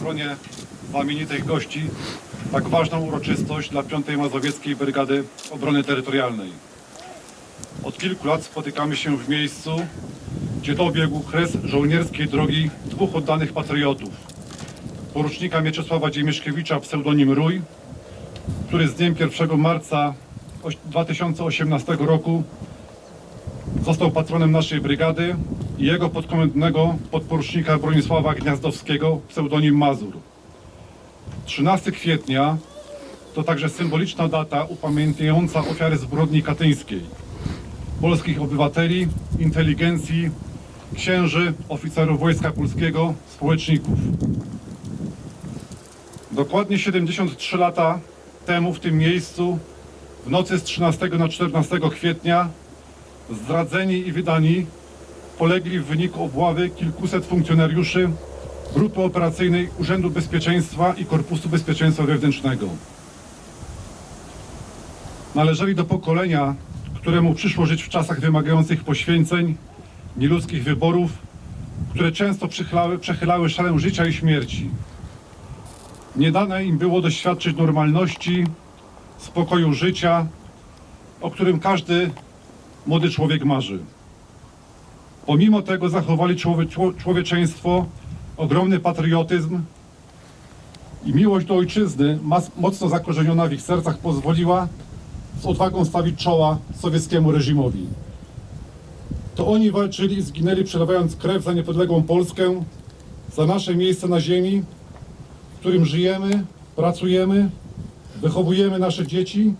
gronie znamienitych gości tak ważną uroczystość dla 5. Mazowieckiej Brygady Obrony Terytorialnej. Od kilku lat spotykamy się w miejscu, gdzie dobiegł kres żołnierskiej drogi dwóch oddanych patriotów. Porucznika Mieczysława Dziemieszkiewicza, pseudonim Rój, który z dniem 1 marca oś- 2018 roku został patronem naszej brygady i jego podkomendnego podporucznika Bronisława Gniazdowskiego, pseudonim Mazur. 13 kwietnia to także symboliczna data upamiętniająca ofiary zbrodni katyńskiej. Polskich obywateli, inteligencji, księży, oficerów Wojska Polskiego, społeczników. Dokładnie 73 lata temu w tym miejscu, w nocy z 13 na 14 kwietnia, zdradzeni i wydani polegli w wyniku obławy kilkuset funkcjonariuszy Grupy Operacyjnej Urzędu Bezpieczeństwa i Korpusu Bezpieczeństwa Wewnętrznego. Należeli do pokolenia, któremu przyszło żyć w czasach wymagających poświęceń, nieludzkich wyborów, które często przechylały, przechylały szalę życia i śmierci. Nie dane im było doświadczyć normalności, spokoju życia, o którym każdy młody człowiek marzy. Pomimo tego zachowali człowie, czło- człowieczeństwo, ogromny patriotyzm i miłość do ojczyzny, mocno zakorzeniona w ich sercach, pozwoliła z odwagą stawić czoła sowieckiemu reżimowi. To oni walczyli i zginęli, przelewając krew za niepodległą Polskę, za nasze miejsce na ziemi, w którym żyjemy, pracujemy, wychowujemy nasze dzieci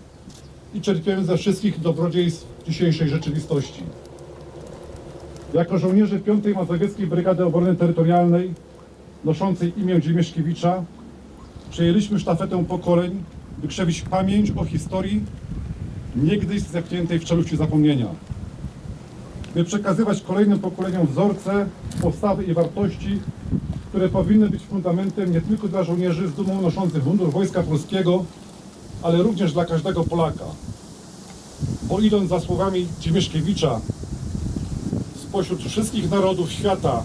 i czerpiemy ze wszystkich dobrodziejstw dzisiejszej rzeczywistości. Jako żołnierze 5. Mazowieckiej Brygady Obrony Terytorialnej noszącej imię Dziemieszkiewicza przejęliśmy sztafetę pokoleń, by krzewić pamięć o historii niegdyś zepchniętej w czeluści zapomnienia. By przekazywać kolejnym pokoleniom wzorce, postawy i wartości, które powinny być fundamentem nie tylko dla żołnierzy z dumą noszących mundur Wojska Polskiego, ale również dla każdego Polaka. Bo idąc za słowami Ciemieszkiewicza, spośród wszystkich narodów świata,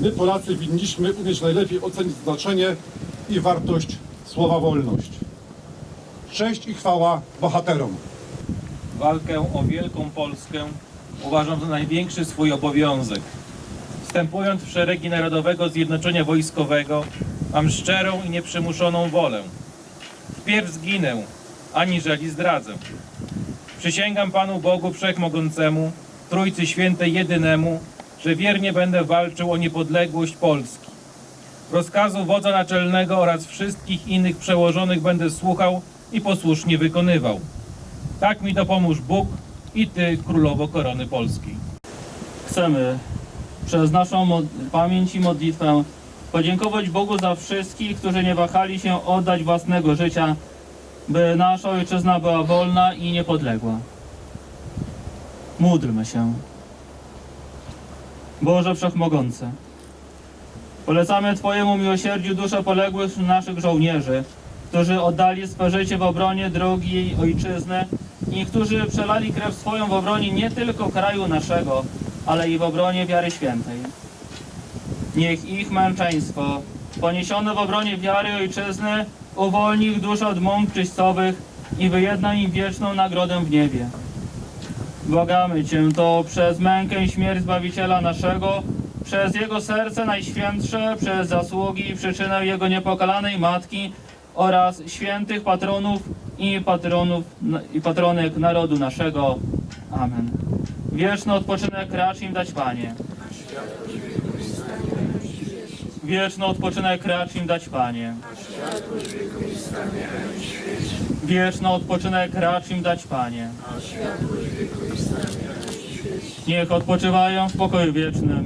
my Polacy winniśmy umieć najlepiej ocenić znaczenie i wartość słowa wolność. Cześć i chwała bohaterom. Walkę o wielką Polskę uważam za największy swój obowiązek. Wstępując w szeregi Narodowego Zjednoczenia Wojskowego, mam szczerą i nieprzymuszoną wolę. Wpierw zginę, aniżeli zdradzę. Przysięgam Panu Bogu Wszechmogącemu, Trójcy Świętej Jedynemu, że wiernie będę walczył o niepodległość Polski. Rozkazu wodza naczelnego oraz wszystkich innych przełożonych będę słuchał i posłusznie wykonywał. Tak mi dopomóż Bóg i Ty, Królowo Korony Polskiej. Chcemy przez naszą pamięć i modlitwę podziękować Bogu za wszystkich, którzy nie wahali się oddać własnego życia, by nasza ojczyzna była wolna i niepodległa. Módlmy się. Boże Wszechmogący, polecamy Twojemu miłosierdziu dusze poległych naszych żołnierzy, którzy oddali swe życie w obronie drogi ojczyzny i którzy przelali krew swoją w obronie nie tylko kraju naszego, ale i w obronie wiary świętej. Niech ich męczeństwo, poniesione w obronie wiary ojczyzny, uwolni ich duszę od mąk czyścowych i wyjedna im wieczną nagrodę w niebie. Błagamy Cię to przez mękę i śmierć Zbawiciela naszego, przez Jego serce najświętsze, przez zasługi i przyczynę Jego niepokalanej Matki oraz świętych patronów i patronów i patronek narodu naszego. Amen. Wieczny odpoczynek racz im dać, Panie. Wieczny odpoczynek racz im dać, Panie. Wieczny odpoczynek racz im dać, Panie. Niech odpoczywają w pokoju wiecznym.